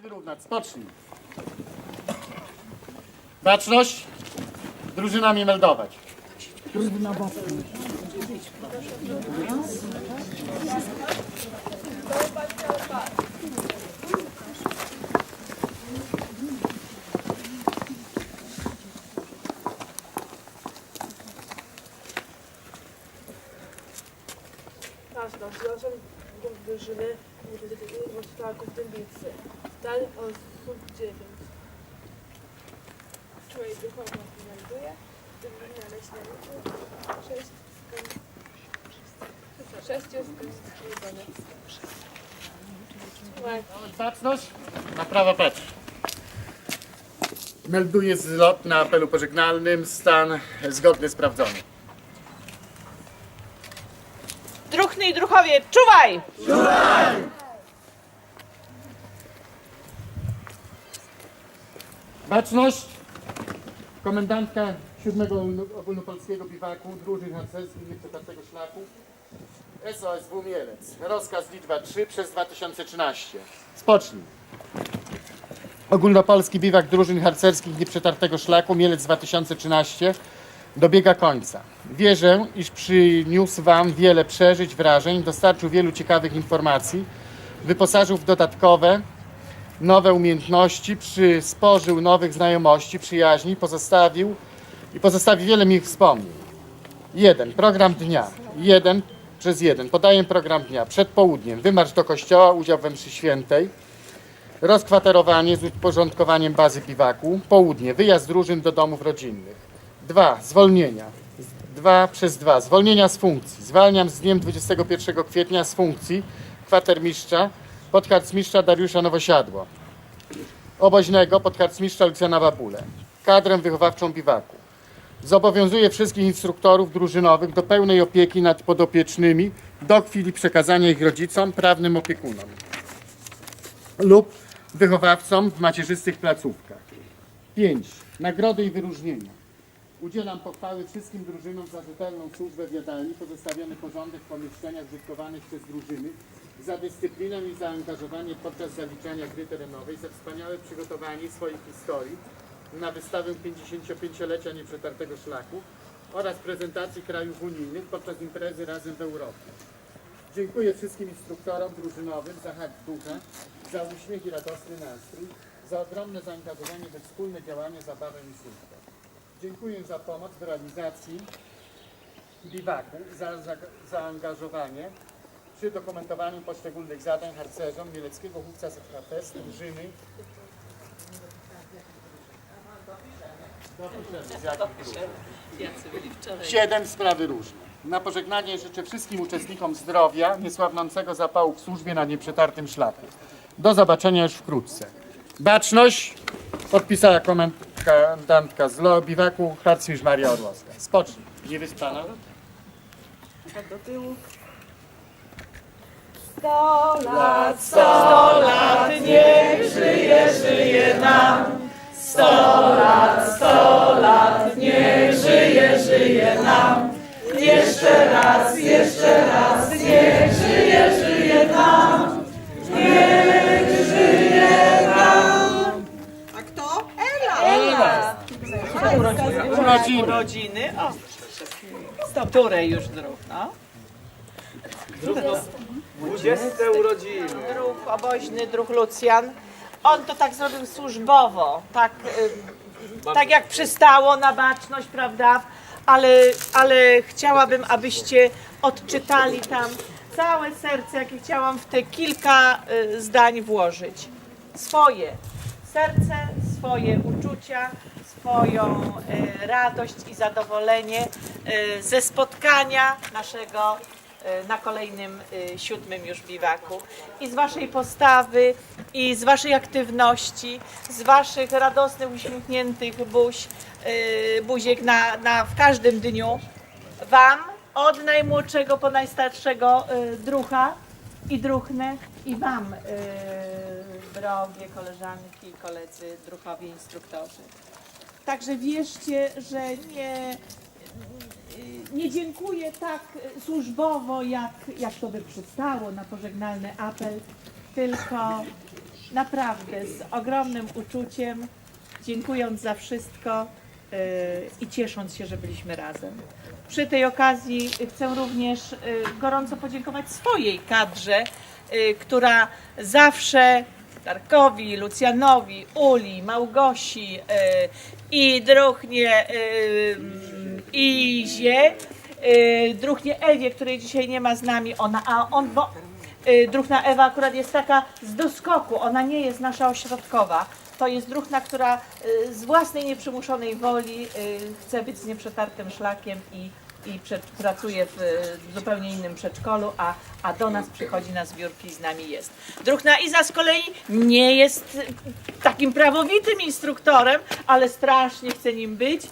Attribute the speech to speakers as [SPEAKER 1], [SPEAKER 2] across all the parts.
[SPEAKER 1] wyrównać. Spocznij. Baczność. Drużynami meldować.
[SPEAKER 2] Nasz nasz związek drużyny Włoślaków Dębicy. Zdań osób 9. Człowiek duchowo finalizuje. Drużyna leśnianicy. 6 Sześciu skończone.
[SPEAKER 1] Baczność. Na prawo patrz. Melduję zlot na apelu pożegnalnym. Stan zgodny, sprawdzony.
[SPEAKER 3] Druchny i druchowie, czuwaj!
[SPEAKER 1] Baczność. Komendantka 7 Ogólnopolskiego Biwaku Drużyn Harcerskich Nieprzetartego Szlaku SOSW Mielec. Rozkaz liczba 3 przez 2013. Spocznij. Ogólnopolski Biwak Drużyn Harcerskich Nieprzetartego Szlaku Mielec 2013 dobiega końca. Wierzę, iż przyniósł Wam wiele przeżyć, wrażeń, dostarczył wielu ciekawych informacji, wyposażył w dodatkowe nowe umiejętności, przysporzył nowych znajomości, przyjaźni, pozostawił i pozostawi wiele miłych wspomnień. Jeden. Program dnia. Jeden przez jeden. Podaję program dnia. Przed południem. Wymarsz do kościoła, udział we mszy świętej. Rozkwaterowanie z uporządkowaniem bazy biwaku. Południe. Wyjazd drużyn do domów rodzinnych. Dwa. Zwolnienia. Dwa przez dwa. Zwolnienia z funkcji. Zwalniam z dniem 21 kwietnia z funkcji kwatermistrza podkarcmistrza Dariusza Nowosiadło. Oboźnego podkarcmistrza Lucjana Babule. Kadrę wychowawczą biwaku. Zobowiązuje wszystkich instruktorów drużynowych do pełnej opieki nad podopiecznymi do chwili przekazania ich rodzicom, prawnym opiekunom lub wychowawcom w macierzystych placówkach. 5. Nagrody i wyróżnienia. Udzielam pochwały wszystkim drużynom za rzetelną służbę w jadalni, pozostawiony porządek w pomieszczeniach użytkowanych przez drużyny, za dyscyplinę i zaangażowanie podczas zaliczania gry terenowej, za wspaniałe przygotowanie swoich historii na wystawę 55-lecia nieprzetartego szlaku oraz prezentacji krajów unijnych podczas imprezy Razem w Europie. Dziękuję wszystkim instruktorom drużynowym za hak ducha, za uśmiech i radosny nastrój, za ogromne zaangażowanie we wspólne działanie, zabawę i służbę. Dziękuję za pomoc w realizacji biwaku, za, za zaangażowanie przy dokumentowaniu poszczególnych zadań harcerzom Mieleckiego Chówca z jakich drużyn. Siedem sprawy różne. Na pożegnanie życzę wszystkim uczestnikom zdrowia, niesłabnącego zapału w służbie na nieprzetartym szlaku. Do zobaczenia już wkrótce. Baczność podpisała komendantka z LO Biwaku, harcmistrz Maria Orłowska. Spocznij. Nie wyspana?
[SPEAKER 3] Do tyłu. Sto lat, sto lat, niech żyje, żyje nam. Sto lat, sto lat, niech żyje, żyje nam. Jeszcze raz, jeszcze raz, niech żyje, żyje nam. Niech żyje nam. A kto? Ela. Ela.
[SPEAKER 1] Urodziny.
[SPEAKER 3] Urodziny. O, sto której już druk, no.
[SPEAKER 4] 20 urodziny.
[SPEAKER 3] druh oboźny, druh Lucjan. On to tak zrobił służbowo, tak, y, tak jak przystało na baczność, prawda? Ale, ale chciałabym, abyście odczytali tam całe serce, jakie chciałam w te kilka y, zdań włożyć. Swoje serce, swoje uczucia, swoją y, radość i zadowolenie y, ze spotkania naszego na kolejnym y, siódmym już biwaku. I z Waszej postawy, i z Waszej aktywności, z Waszych radosnych, uśmiechniętych buź, y, buziek na, na, w każdym dniu Wam, od najmłodszego po najstarszego y, drucha i druchnę i Wam, y, drogie koleżanki i koledzy druchowie instruktorzy. Także wierzcie, że nie, nie dziękuję tak służbowo, jak, jak to by przystało na pożegnalny apel, tylko naprawdę z ogromnym uczuciem, dziękując za wszystko yy, i ciesząc się, że byliśmy razem. Przy tej okazji chcę również yy, gorąco podziękować swojej kadrze, która zawsze Darkowi, Lucjanowi, Uli, Małgosi i Druchnie yy, Izie, yy, Druchnie Ewie, której dzisiaj nie ma z nami, ona, a on, bo yy, Druchna Ewa akurat jest taka z doskoku, ona nie jest nasza ośrodkowa. To jest druhna, która y, z własnej nieprzymuszonej woli y, chce być z nieprzetartym szlakiem i, i pracuje w y, zupełnie innym przedszkolu, a, a do nas przychodzi na zbiórki i z nami jest. Druhna Iza z kolei nie jest y, takim prawowitym instruktorem, ale strasznie chce nim być.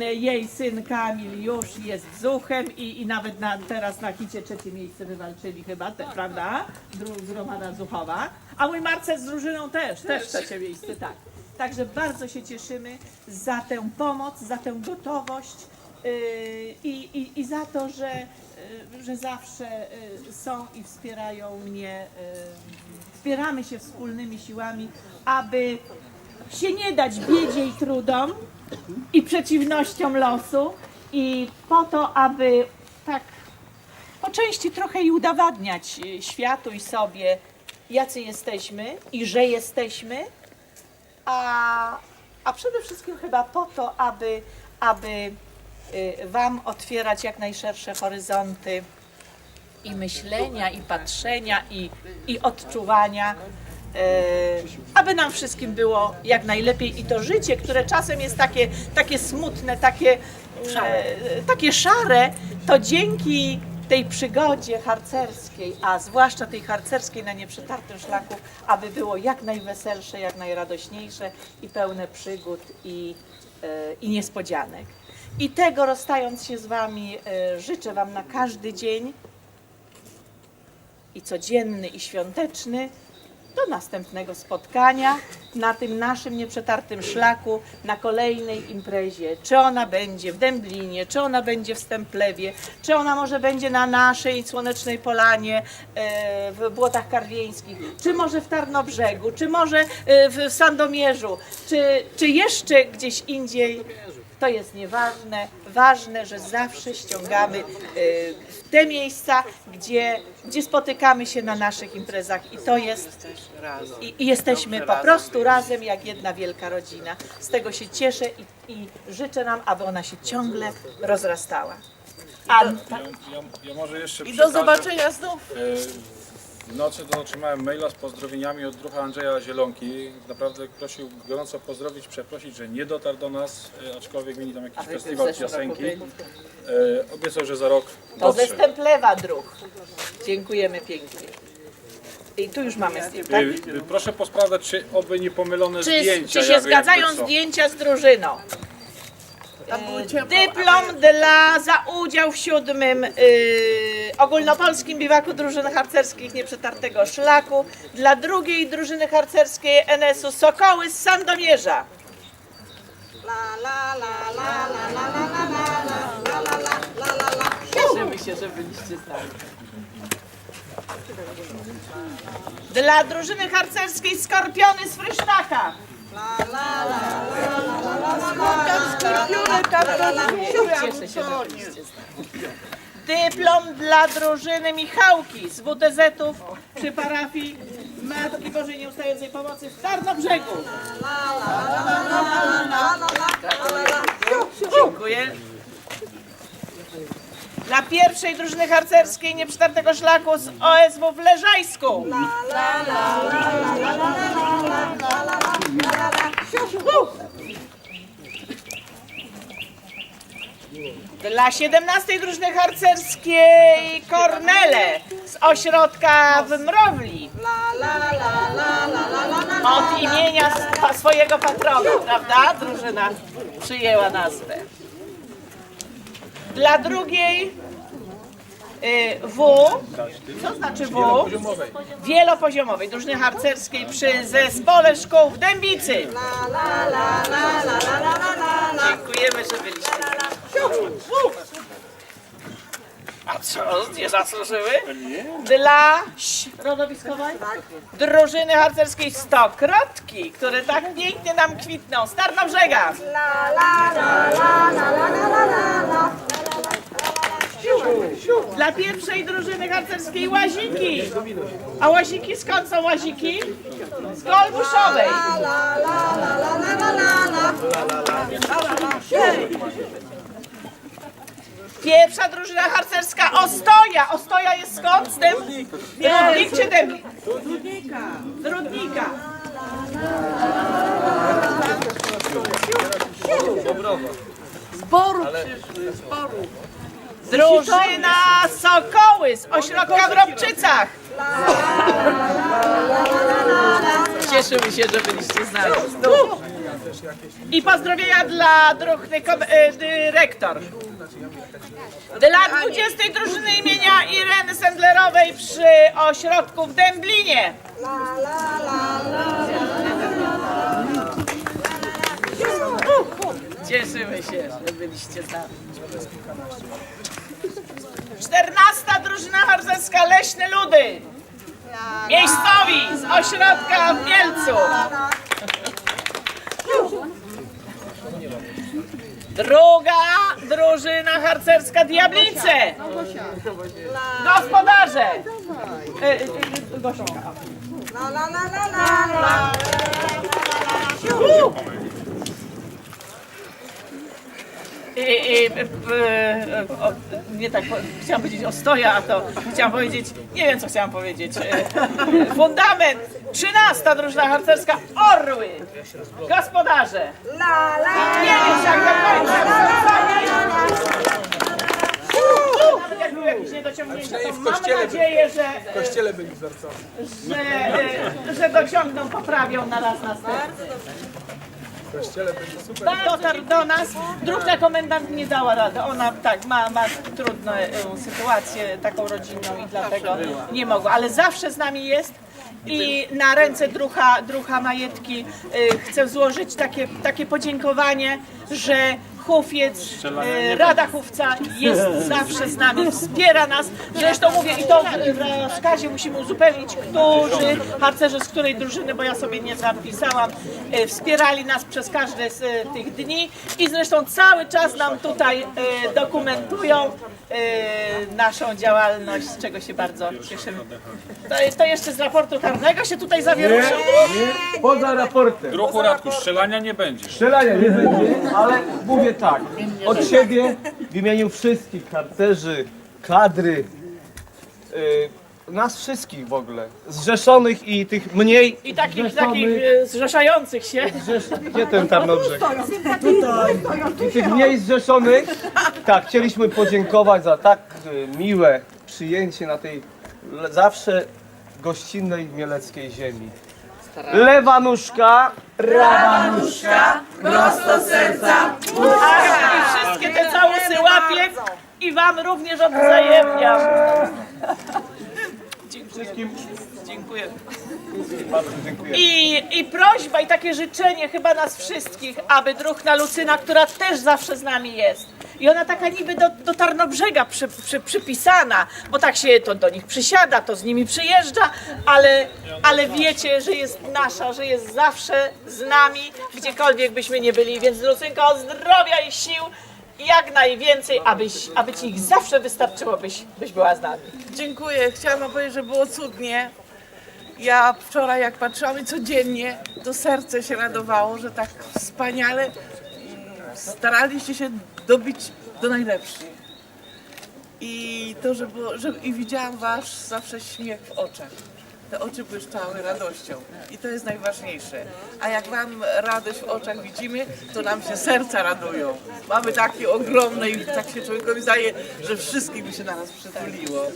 [SPEAKER 3] Jej syn Kamil już jest zuchem i, i nawet na, teraz na kicie trzecie miejsce wywalczyli chyba, te, prawda? Dru- Gromada Zuchowa. A mój Marcel z drużyną też, też trzecie miejsce, tak. Także bardzo się cieszymy za tę pomoc, za tę gotowość yy, i, i, i za to, że, yy, że zawsze yy, są i wspierają mnie. yy, Wspieramy się wspólnymi siłami, aby się nie dać biedzie i trudom i przeciwnościom losu i po to, aby tak po części trochę i udowadniać y, światu i sobie, jacy jesteśmy i że jesteśmy, a, a przede wszystkim chyba po to, aby, aby y, Wam otwierać jak najszersze horyzonty i myślenia, i patrzenia, i, i odczuwania, aby nam wszystkim było jak najlepiej i to życie, które czasem jest takie, takie smutne, takie szare. takie szare, to dzięki tej przygodzie harcerskiej, a zwłaszcza tej harcerskiej na nieprzetartym szlaku, aby było jak najweselsze, jak najradośniejsze i pełne przygód i, e, i niespodzianek. I tego rozstając się z Wami, e, życzę Wam na każdy dzień i codzienny, i świąteczny. Do następnego spotkania na tym naszym nieprzetartym szlaku, na kolejnej imprezie. Czy ona będzie w Dęblinie, czy ona będzie w Stemplewie, czy ona może będzie na naszej Słonecznej Polanie, e, w Błotach Karwieńskich, czy może w Tarnobrzegu, czy może e, w Sandomierzu, czy, czy jeszcze gdzieś indziej. To jest nieważne. Ważne, że zawsze ściągamy w te miejsca, gdzie, gdzie spotykamy się na naszych imprezach i to jest i, i jesteśmy po prostu razem jak jedna wielka rodzina. Z tego się cieszę i, i życzę nam, aby ona się ciągle rozrastała. A,
[SPEAKER 5] Ja, ja, ja może jeszcze
[SPEAKER 3] I do
[SPEAKER 5] przekażę.
[SPEAKER 3] zobaczenia znów.
[SPEAKER 5] E, W nocy to otrzymałem maila z pozdrowieniami od druha Andrzeja Zielonki. Naprawdę prosił gorąco pozdrowić, przeprosić, że nie dotarł do nas, e, aczkolwiek mieli tam jakiś festiwal piosenki. E, obiecał, że za rok
[SPEAKER 3] To ze
[SPEAKER 5] dotrze.
[SPEAKER 3] Stemplewa druh. Dziękujemy pięknie. I tu już mamy zdjęcie. Tak?
[SPEAKER 5] E, e, Proszę posprawdzać, czy oby nie pomylone
[SPEAKER 3] Czy,
[SPEAKER 5] zdjęcia.
[SPEAKER 3] czy się
[SPEAKER 5] jakby
[SPEAKER 3] zgadzają
[SPEAKER 5] co.
[SPEAKER 3] zdjęcia z drużyną? Dyplom dla za udział w siódmym y, ogólnopolskim biwaku drużyny harcerskich nieprzetartego szlaku dla drugiej drużyny harcerskiej NS-u Sokoły z Sandomierza. Cieszymy się, że byliście z nami. Dla drużyny harcerskiej Skorpiony z Frysztaka. Nami. Dyplom dla drużyny Michałki z WTZ-ów przy parafii Matki Bożej Nieustającej Pomocy w Tarnobrzegu. Dziękuję. Dla pierwszej drużyny harcerskiej nieprzytartego szlaku z OSW w Leżajsku. Dla 17 drużyny harcerskiej Kornele z ośrodka w Mrowli. Od imienia sw- swojego patrona, prawda? Drużyna przyjęła nazwę. Dla drugiej W, co znaczy W? Wielopoziomowej drużyny harcerskiej przy zespole szkół w Dębicy. Dziękujemy, że byliście. A co, nie zasłużyły? Dla środowiskowej drużyny harcerskiej Stokrotki, które tak pięknie nam kwitną. Start na brzegach! Dla pierwszej drużyny harcerskiej Łaziki. A Łaziki skąd są Łaziki? Z Golbuszowej. Pierwsza drużyna harcerska Ostoja. Ostoja jest skąd? Z tym? Rudnik czy Dębnik? Z Rudnika. Drużyna Sokoły z ośrodka w Robczycach. Cieszymy się, że byliście z nami. I pozdrowienia dla druhny kom- e, dyrektor. Dla 20 drużyny imienia Ireny Sendlerowej przy ośrodku w Dęblinie. Cieszymy się, że byliście nami. 14 drużyna harcerska Leśne Ludy. Miejscowi z ośrodka w Mielcu. Druga drużyna harcerska Diablice. Gospodarze. E, e, e, Gosia. I, i, e, e, o, nie tak, chciałam powiedzieć ostoja, a to chciałam powiedzieć, nie wiem co chciałam powiedzieć. E, Fundament, 13 drużyna harcerska Orły. Gospodarze. Nie wiem jak do końca. Nawet jak były jakieś niedociągnięcia, to mamy nadzieję, że, w kościele byli że, e, że dociągną, poprawią na raz następny. Dotarł do nas, druhna komendant nie dała rady. Ona tak ma, ma trudną e, sytuację taką rodzinną i dlatego nie mogła, ale zawsze z nami jest. I na ręce drucha, drucha Majetki e, chcę złożyć takie, takie podziękowanie, że Hufiec, e, Rada Chówca jest zawsze z nami, wspiera nas. Zresztą mówię, i to w rozkazie musimy uzupełnić, którzy harcerze z której drużyny, bo ja sobie nie zapisałam, e, wspierali nas przez każde z e, tych dni i zresztą cały czas nam tutaj dokumentują naszą działalność, z czego się bardzo cieszymy. To, to jeszcze z raportu karnego się tutaj zawieruszył.
[SPEAKER 4] Poza raportem.
[SPEAKER 5] Druhu Radku, strzelania nie będzie.
[SPEAKER 4] Strzelania nie będzie, ale mówię tak. Od siebie w imieniu wszystkich harcerzy, kadry, y, nas wszystkich w ogóle, zrzeszonych i tych mniej
[SPEAKER 3] I takich, takich e, zrzeszających się.
[SPEAKER 4] Gdzie ten Tarnobrzeg? I tych mniej zrzeszonych, tak, chcieliśmy podziękować za tak y, miłe przyjęcie na tej le- zawsze gościnnej mieleckiej ziemi. Lewa nóżka, prawa nóżka.
[SPEAKER 3] I wszystkie te całusy łapię i wam również odwzajemniam. Dziękuję. Dziękuję. I, I prośba i takie życzenie chyba nas wszystkich, aby druhna Lucyna, która też zawsze z nami jest. I ona taka niby do, do Tarnobrzega przy, przy, przypisana, bo tak się to do nich przysiada, to z nimi przyjeżdża, ale, ale wiecie, że jest nasza, że jest zawsze z nami, gdziekolwiek byśmy nie byli. Więc Lucynko, zdrowia i sił jak najwięcej, abyś, aby ci ich zawsze wystarczyło, byś, byś była z nami.
[SPEAKER 6] Dziękuję. Chciałam powiedzieć, że było cudnie. Ja wczoraj jak patrzyłam i codziennie, to serce się radowało, że tak wspaniale staraliście się dobić do najlepszych. I to, że było, że, i widziałam wasz zawsze śmiech w oczach. Te oczy błyszczały radością i to jest najważniejsze. A jak wam radość w oczach widzimy, to nam się serca radują. Mamy takie ogromne i tak się człowiekowi zdaje, że wszystkich by się na nas przytuliło.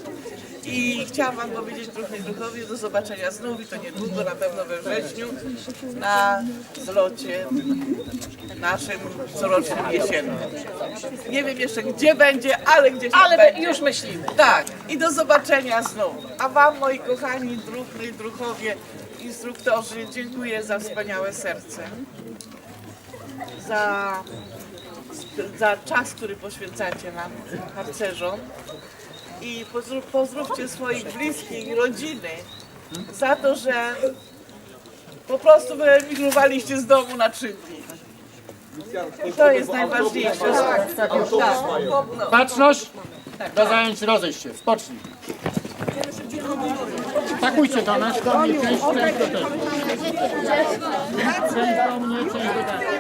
[SPEAKER 6] I chciałam wam powiedzieć druhnej druhowie do zobaczenia znów i to niedługo, na pewno we wrześniu, na zlocie naszym corocznym jesiennym. Nie wiem jeszcze gdzie będzie, ale gdzieś tam
[SPEAKER 3] Ale
[SPEAKER 6] będzie.
[SPEAKER 3] już myślimy.
[SPEAKER 6] Tak, i do zobaczenia znów. A Wam, moi kochani druhny i druhowie, instruktorzy, dziękuję za wspaniałe serce. Za, za czas, który poświęcacie nam, harcerzom. I pozdrów, pozdrówcie swoich bliskich i rodziny za to, że po prostu wyemigrowaliście z domu na trzy dni. I to jest najważniejsze.
[SPEAKER 1] Baczność, do zajęć rozejść się, spocznij. Pakujcie do nas, do mnie część, część do tego. Część do mnie, część do tego.